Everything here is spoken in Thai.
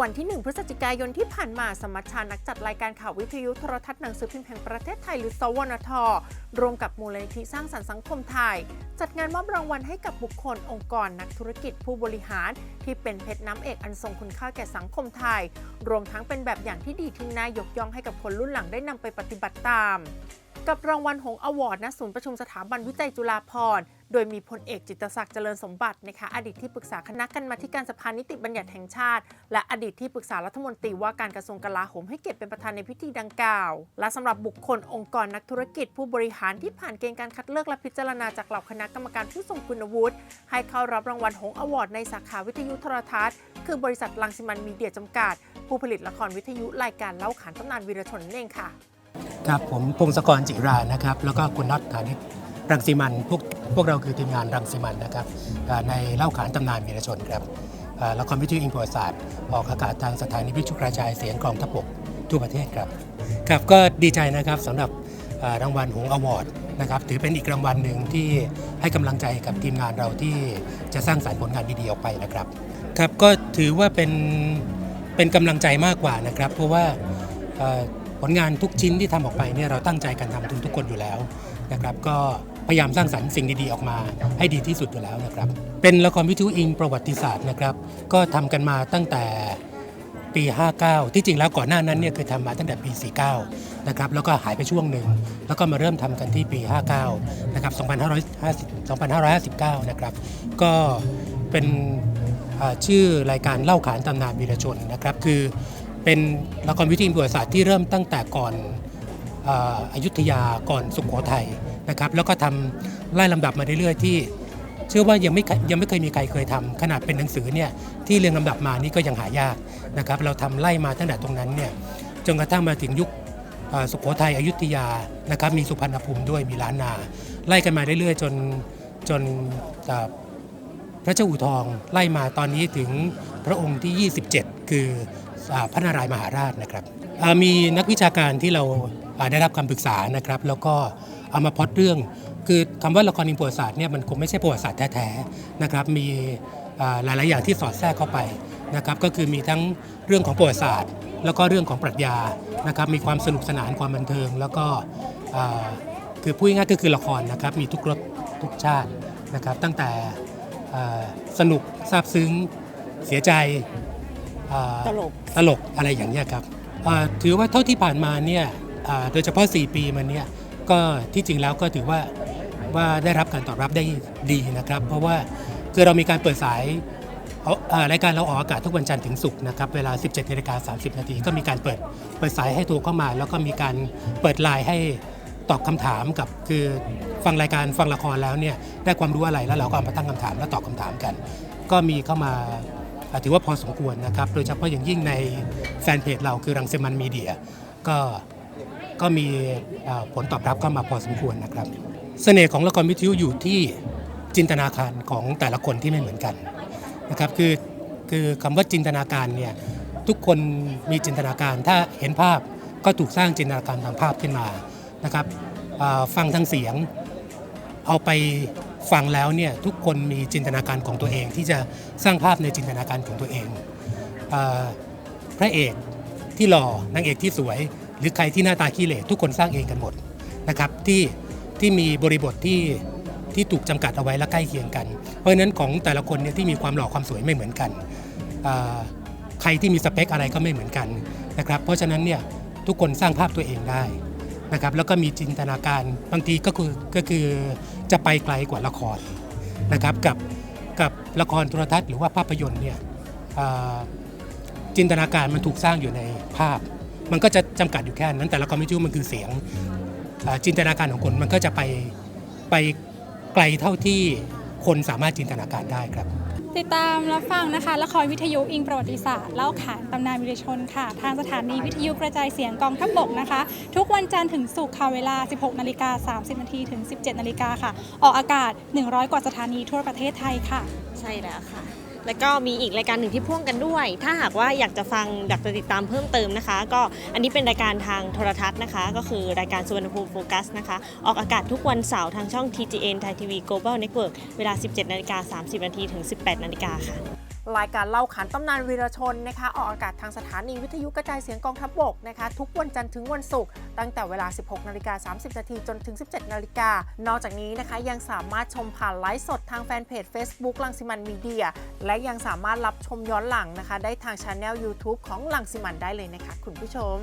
วันที่ 1 พฤศจิกายนที่ผ่านมาสมัชชานักจัดรายการข่าววิทยุโทรทัศน์หนังสือพิมพ์แห่งประเทศไทยหรือ สวนทรวมกับมูลนิธิสร้างสรรค์สังคมไทย จัดงานมอบรางวัลให้กับบุคคลองค์กรนักธุรกิจผู้บริหาร ที่เป็นเพชรน้ำเอกอันทรงคุณค่าแก่สังคมไทย รวมทั้งเป็นแบบอย่างที่ดีที่น่ายกย่องให้กับคนรุ่นหลังได้นำไปปฏิบัติตาม กับรางวัลหงอวอร์ดณศูนย์ประชุมสถาบันวิจัยจุฬาภรณ์ โดยมีพลเอกจิตรศักดิ์เจริญสมบัตินะคะอดีตที่ปรึกษาคณะกรรมาการสภานิติบัญญัติแห่งชาติ และอดีตที่ปรึกษารัฐมนตรีว่าการกระทรวงกลาโหมให้เกียรติเป็นประธานในพิธีดังกล่าว และสำหรับบุคคลองค์กรนักธุรกิจ ผู้บริหารที่ผ่านเกณฑ์การคัดเลือกและพิจารณาจากเหล่าคณะกรรมการผู้ทรงคุณวุฒิให้เข้ารับรางวัลหงอวอร์ดในสาขาวิทยุโทรทัศน์ คือบริษัทลังสิมันมีเดียจำกัด ผู้ผลิตละครวิทยุรายการเล่าขานตำนานวีรชนนั่นเองค่ะ ครับผมพงศกรจิรานะครับ แล้วก็คุณน็อตฐานิตรังสีมันพวกพวกเราคือทีมงานรังสีมันนะครับในเล่าขานตำนานวีรชนครับละครวิทยุอิงประวัติศาสตร์ออกอากาศทางสถานีวิทยุกระจายเสียงกองทัพบกทั่วประเทศครับครับก็ดีใจนะครับสำหรับรางวัลหงอวอร์ดนะครับถือเป็นอีกรางวัลหนึ่งที่ให้กำลังใจกับทีมงานเราที่จะสร้างสรรค์ผลงานดีๆออกไปนะครับครับก็ถือว่าเป็นเป็นกำลังใจมากกว่านะครับ เพราะว่า ผลงานทุกชิ้นที่ทำออกไปเนี่ยเราตั้งใจกันทำทุกทุกคนอยู่แล้วนะครับก็พยายามสร้างสรรค์สิ่งดีๆ ออกมาให้ดีที่สุดอยู่แล้วนะครับ เป็นละครวิทยุอิงประวัติศาสตร์นะครับ ก็ทำกันมาตั้งแต่ปี 59 ที่จริงแล้วก่อนหน้านั้นเนี่ยเคยทำมาตั้งแต่ปี 49 นะครับ แล้วก็หายไปช่วงหนึ่ง แล้วก็มาเริ่มทำกันที่ปี 59 นะครับ 2550 2559 นะครับ ก็เป็นชื่อรายการเล่าขานตำนานวีรชนนะครับ คือ เป็นละครวิทยุประวัติศาสตร์ที่เริ่มตั้งแต่ก่อนอยุธยาก่อนสุโขทัยนะครับแล้วก็ทำไล่ลำดับมาเรื่อยๆที่ เชื่อว่ายังไม่เคยยังไม่เคยมีใครเคยทำขนาดเป็นหนังสือเนี่ยที่เรียงลำดับมานี่ก็ยังหายากนะครับเราทำไล่มาตั้งแต่ตรงนั้นเนี่ยจนกระทั่งมาถึงยุคสุโขทัยอยุธยานะครับมีสุพรรณภูมิด้วยมีล้านนา ไล่กันมาเรื่อยๆ จนจนพระเจ้าอู่ทองไล่มาตอนนี้ถึงพระองค์ที่ 27 คือ พระนารายมหาราชนะครับมีนักวิชาการที่เราได้รับคำปรึกษานะครับ แล้วก็เอามาพอดเรื่อง คือคำว่าละครอิงประวัติศาสตร์เนี่ยมันคงไม่ใช่ประวัติศาสตร์แท้ๆนะครับมีหลายๆอย่างที่สอดแทรกเข้าไปนะครับก็คือมีทั้งเรื่องของประวัติศาสตร์ แล้วก็เรื่องของปรัชญานะครับมีความสนุกสนานความบันเทิง แล้วก็คือพูดง่ายๆก็คือละครนะครับมีทุกรสทุกชาตินะครับตั้งแต่สนุกซาบซึ้งเสียใจ ตลกตลกอะไรอย่างเงี้ยครับอ่าถือว่าเท่าที่ผ่านมาเนี่ยอ่าโดยเฉพาะ 4 ปีมาเนี่ยก็ที่จริงแล้วก็ถือว่าว่าได้รับการตอบรับได้ดีนะครับ เพราะว่าคือเรามีการเปิดสายเอาอ่ารายการเราออกอากาศทุกวันจันทร์ถึงศุกร์นะครับเวลา 17นาฬิกา30 นาทีก็มีการเปิดเปิดสายให้โทรเข้ามา แล้วก็มีการเปิดไลน์ให้ตอบคำถามกับคือฟังรายการฟังละครแล้วเนี่ยได้ความรู้อะไรแล้วเราก็เอามาตั้งคำถามและตอบคำถามกัน ก็มีเข้ามาอ่า ถือว่าพอสมควรนะครับ โดยเฉพาะอย่างยิ่งในแฟนเพจเราคือรังสิมันมีเดีย ก็ก็มีผลตอบรับก็มาพอสมควรนะครับ เสน่ห์ของละครวิทยุอยู่ที่จินตนาการของแต่ละคนที่ไม่เหมือนกันนะครับ คือคือคำว่าจินตนาการเนี่ยทุกคนมีจินตนาการ ถ้าเห็นภาพก็ถูกสร้างจินตนาการทางภาพขึ้นมานะครับฟังทางเสียงเอาไป ฟังแล้วเนี่ยทุกคนมีจินตนาการของตัวเอง ที่จะสร้างภาพในจินตนาการของตัวเองอพระเอกที่หล่อนางเอกที่สวย หรือใครที่หน้าตาขี้เหร่ทุกคนสร้างเองกันหมดนะครับที่ที่มีบริบทที่ที่ถูกจำกัดเอาไว้และใกล้เคียงกัน เพราะฉะนั้นของแต่ละคนเนี่ยที่มีความหล่อความสวยไม่เหมือนกัน ใครที่มีสเปคอะไรก็ไม่เหมือนกันนะครับเพราะฉะนั้นเนี่ยทุกคนสร้างภาพตัวเองได้นะครับแล้วก็มีจินตนาการบางทีก็คือก็คือ จะไปไกลกว่าละครนะครับกับกับละครโทรทัศน์หรือว่าภาพยนตร์เนี่ยจินตนาการมันถูกสร้างอยู่ในภาพ มันก็จะจำกัดอยู่แค่นั้น แต่ละครวิทยุมันคือเสียงจินตนาการของคนมันก็จะไปไปไกลเท่าที่คนสามารถจินตนาการได้ครับ ติดตามรับฟังนะคะ ละครวิทยุอิงประวัติศาสตร์เล่าขานตำนานวิรชนค่ะ ทางสถานีวิทยุกระจายเสียงกองทัพบกนะคะ ทุกวันจันทร์ถึงศุกร์ค่ะเวลา 16 นาฬิกา 30 นาทีถึง 17 นาฬิกาค่ะ ออกอากาศ 100 กว่าสถานีทั่วประเทศไทยค่ะ ใช่แล้วค่ะ แล้วก็มีอีกรายการหนึ่งที่พ่วงกันด้วย ถ้าหากว่าอยากจะฟังอยากจะติดตามเพิ่มเติมนะคะ ก็อันนี้เป็นรายการทางโทรทัศน์นะคะ ก็คือรายการสุวรรณภูมิโฟกัสนะคะ ออกอากาศทุกวันเสาร์ทางช่อง TGN Thai TV Global Network เวลา 17นาฬิกา30นาทีถึง 18นาฬิกาค่ะ รายการเล่าขานตำนานวีรชนนะคะ ออกอากาศทางสถานีวิทยุกระจายเสียงกองทัพบกนะคะ ทุกวันจันทร์ถึงวันศุกร์ตั้งแต่เวลา 16 นาฬิกา 30 นาทีจนถึง 17 นาฬิกา นอกจากนี้นะคะยังสามารถชมผ่านไลฟ์สดทางแฟนเพจ Facebook ลังสิมันมีเดีย และยังสามารถรับชมย้อนหลังนะคะ ได้ทางช anel YouTube ของลังสิมันได้เลยนะคะ คุณผู้ชม